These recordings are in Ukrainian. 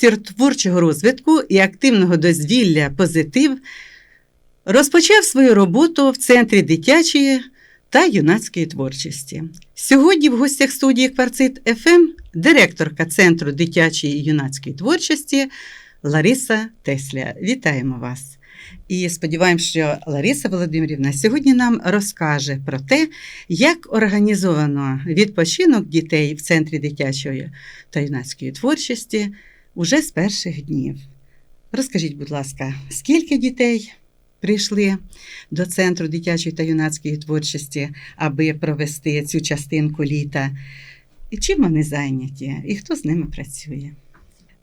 Простір творчого розвитку і активного дозвілля позитив розпочав свою роботу в Центрі дитячої та юнацької творчості. Сьогодні в гостях студії Кварцит ФМ директорка Центру дитячої і юнацької творчості Лариса Тесля. Вітаємо вас! І сподіваємося, що Лариса Володимирівна сьогодні нам розкаже про те, як організовано відпочинок дітей в Центрі дитячої та юнацької творчості уже з перших днів. Розкажіть, будь ласка, скільки дітей прийшли до Центру дитячої та юнацької творчості, аби провести цю частинку літа? І чим вони зайняті, і хто з ними працює?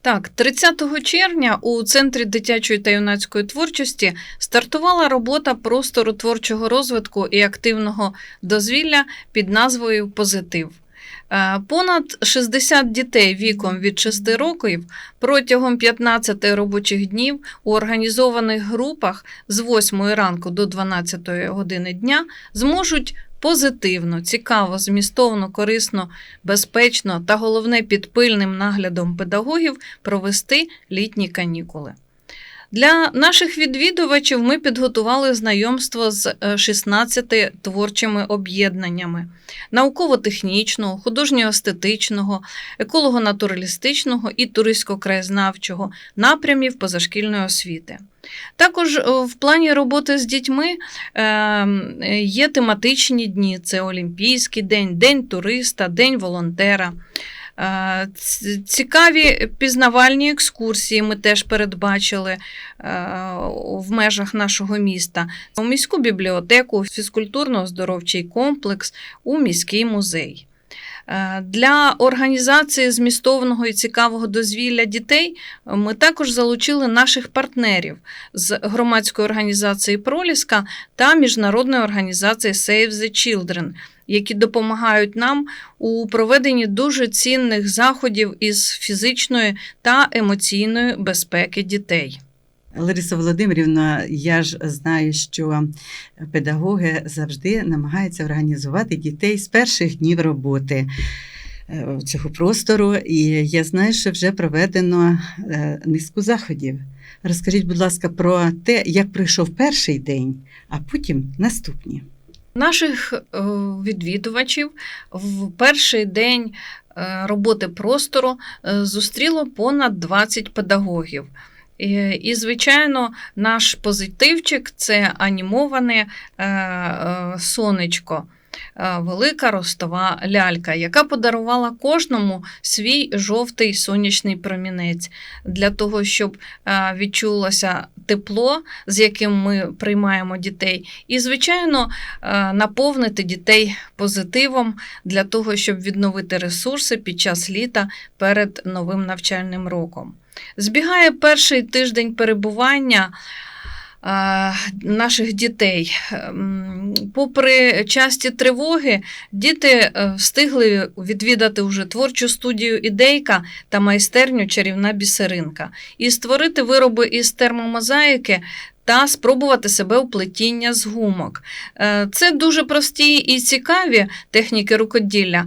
Так, 30 червня у Центрі дитячої та юнацької творчості стартувала робота простору творчого розвитку і активного дозвілля під назвою Позитив. Е, Понад 60 дітей віком від 6 років протягом 15 робочих днів у організованих групах з 8 ранку до 12 години дня зможуть позитивно, цікаво, змістовно, корисно, безпечно та головне під пильним наглядом педагогів провести літні канікули. Для наших відвідувачів ми підготували знайомство з е, 16 творчими об'єднаннями науково-технічного, художньо-естетичного, еколого-натуралістичного і туристсько-краєзнавчого напрямів позашкільної освіти. Також е, в плані роботи з дітьми е, є тематичні дні: це Олімпійський день, День туриста, День волонтера. Е, Цікаві пізнавальні екскурсії ми теж передбачили е, в межах нашого міста. У міську бібліотеку, фізкультурно-оздоровчий комплекс, у міський музей. Е, Для організації змістовного і цікавого дозвілля дітей ми також залучили наших партнерів з громадської організації Проліска та міжнародної організації Save the Children, які допомагають нам у проведенні дуже цінних заходів із фізичної та емоційної безпеки дітей. Лариса Володимирівна, я ж знаю, що педагоги завжди намагаються організувати дітей з перших днів роботи е, цього простору, і я знаю, що вже проведено е, низку заходів. Розкажіть, будь ласка, про те, як пройшов перший день, а потім наступні. Наших е, відвідувачів в перший день е, роботи простору е, зустріло понад 20 педагогів. І, звичайно, наш позитивчик це анімоване сонечко. Велика ростова лялька, яка подарувала кожному свій жовтий сонячний промінець для того, щоб відчулося тепло, з яким ми приймаємо дітей, і, звичайно, е, наповнити дітей позитивом для того, щоб відновити ресурси під час літа перед новим навчальним роком. Збігає перший тиждень перебування. Е, Наших дітей. Ем, Попри часті тривоги, діти е, встигли відвідати вже творчу студію ідейка та майстерню чарівна бісеринка і створити вироби із термомозаїки та спробувати себе у плетіння з гумок. Е, Це дуже прості і цікаві техніки рукоділля,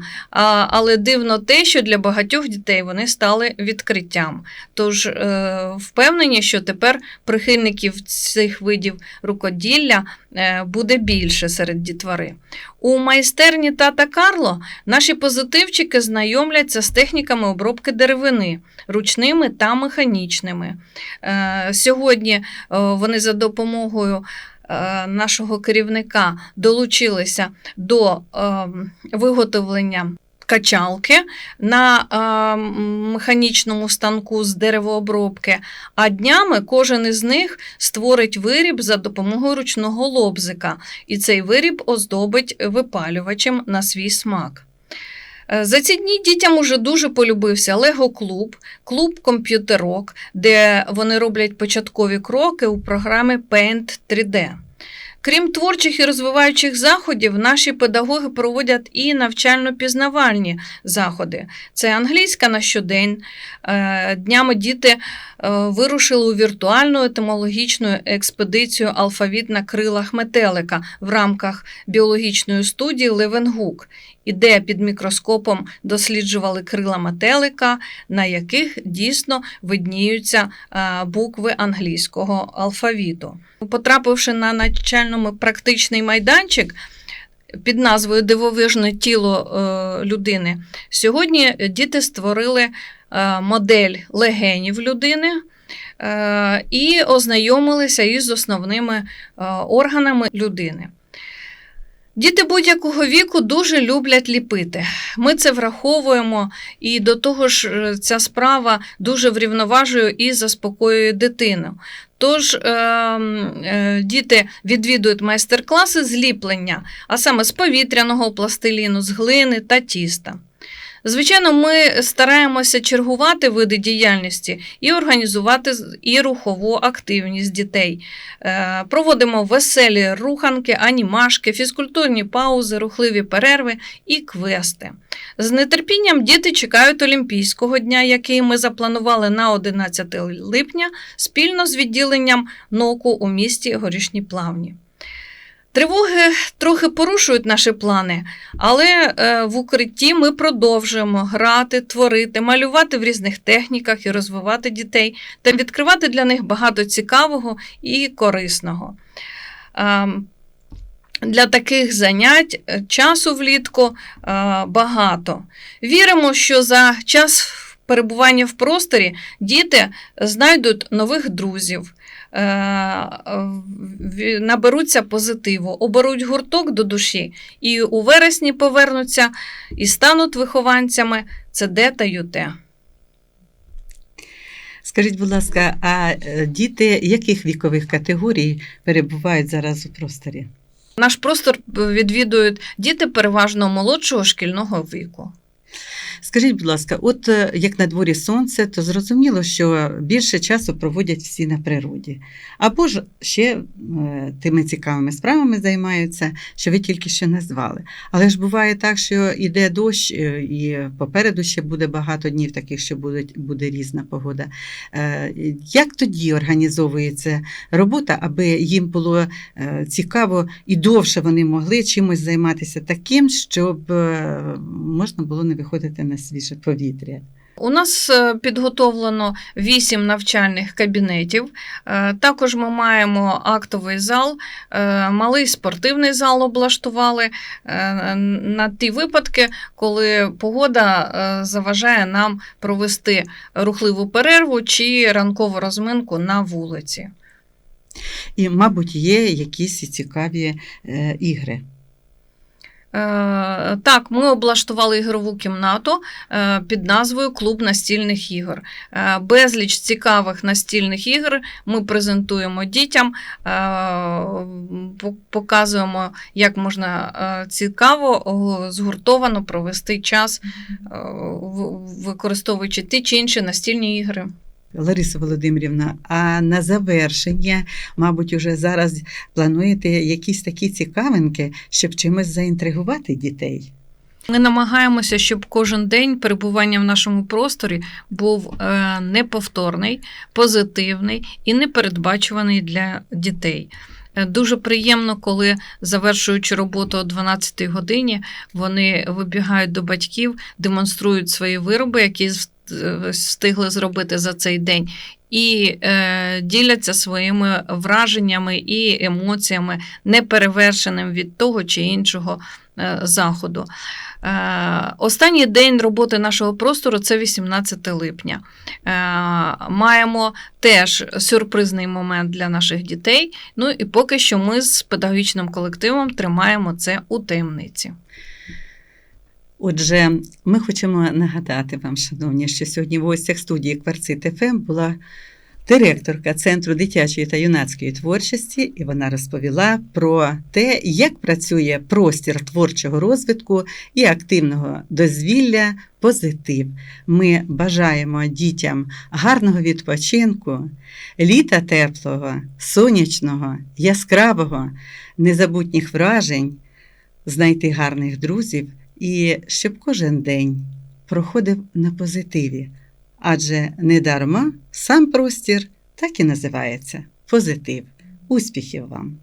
але дивно те, що для багатьох дітей вони стали відкриттям. Тож е, впевнені, що тепер прихильників цих видів рукоділля е, буде більше серед дітвори. У майстерні Тата Карло наші позитивчики знайомляться з техніками обробки деревини, ручними та механічними. Сьогодні вони за допомогою е, нашого керівника долучилися до е, виготовлення. Качалки на е, механічному станку з деревообробки, а днями кожен із них створить виріб за допомогою ручного лобзика, і цей виріб оздобить випалювачем на свій смак. Е, За ці дні дітям уже дуже полюбився Лего-клуб, клуб комп'ютерок, де вони роблять початкові кроки у програмі Paint 3D. Крім творчих і розвиваючих заходів, наші педагоги проводять і навчально-пізнавальні заходи. Це англійська на щодень. Е, Днями діти е, вирушили у віртуальну етимологічну експедицію Алфавіт на крилах метелика в рамках біологічної студії Левенгук, і де під мікроскопом досліджували крила метелика, на яких дійсно видніються е, букви англійського алфавіту. Потрапивши на навчальному практичний майданчик під назвою Дивовижне тіло е, людини, сьогодні діти створили е, модель легенів людини. І ознайомилися із основними органами людини. Діти будь-якого віку дуже люблять ліпити. Ми це враховуємо, і до того ж, е, ця справа дуже врівноважує і заспокоює дитину. Тож е, е, діти відвідують майстер-класи з ліплення, а саме з повітряного пластиліну, з глини та тіста. Звичайно, ми стараємося чергувати види діяльності і організувати і рухову активність дітей. Е, Проводимо веселі руханки, анімашки, фізкультурні паузи, рухливі перерви і квести. З нетерпінням діти чекають Олімпійського дня, який ми запланували на 11 липня спільно з відділенням НОКу у місті Горішні Плавні. Тривоги трохи порушують наші плани, але е, в укритті ми продовжуємо грати, творити, малювати в різних техніках і розвивати дітей та відкривати для них багато цікавого і корисного. Ем, Для таких занять е, часу влітку е, багато. Віримо, що за час перебування в просторі діти знайдуть нових друзів, е, наберуться позитиву, оберуть гурток до душі і у вересні повернуться і стануть вихованцями ЦД та ЮТ. Скажіть, будь ласка, а е, діти яких вікових категорій перебувають зараз у просторі? Наш простор відвідують діти переважно молодшого шкільного віку. Скажіть, будь ласка, от е, як на дворі сонце, то зрозуміло, що більше часу проводять всі на природі. Або ж ще е, тими цікавими справами займаються, що ви тільки що назвали. Але ж буває так, що йде дощ, е, і попереду ще буде багато днів таких, що будуть, буде різна погода. Як тоді організовується робота, аби їм було цікаво і довше вони могли чимось займатися таким, щоб можна було не виходити на свіже повітря? У нас е, підготовлено вісім навчальних кабінетів. Е, Також ми маємо актовий зал, е, малий спортивний зал облаштували на ті випадки, коли погода заважає нам провести рухливу перерву чи ранкову розминку на вулиці. І, мабуть, є якісь цікаві ігри. Е, Так, ми облаштували ігрову кімнату е, під назвою Клуб настільних ігор. Е, Безліч цікавих настільних ігор ми презентуємо дітям, показуємо, як можна цікаво, згуртовано провести час, використовуючи ті чи інші настільні ігри. Лариса Володимирівна, а на завершення, мабуть, уже зараз плануєте якісь такі цікавинки, щоб чимось заінтригувати дітей? Ми намагаємося, щоб кожен день перебування в нашому просторі був е, неповторний, позитивний і непередбачуваний для дітей. Е, Дуже приємно, коли, завершуючи роботу о 12 годині, вони вибігають до батьків, демонструють свої вироби, які встигли зробити за цей день, і е, діляться своїми враженнями і емоціями, неперевершеним від того чи іншого е, заходу. Е, Останній день роботи нашого простору це 18 липня. Е, Маємо теж сюрпризний момент для наших дітей. Ну і поки що ми з педагогічним колективом тримаємо це у таємниці. Отже, ми хочемо нагадати вам, шановні, що сьогодні в гостях студії Кварцит ФМ була директорка Центру дитячої та юнацької творчості, і вона розповіла про те, як працює простір творчого розвитку і активного дозвілля позитив. Ми бажаємо дітям гарного відпочинку, літа теплого, сонячного, яскравого, незабутніх вражень, знайти гарних друзів і щоб кожен день проходив на позитиві. Адже недарма сам простір так і називається позитив. Успіхів вам!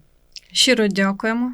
Щиро дякуємо.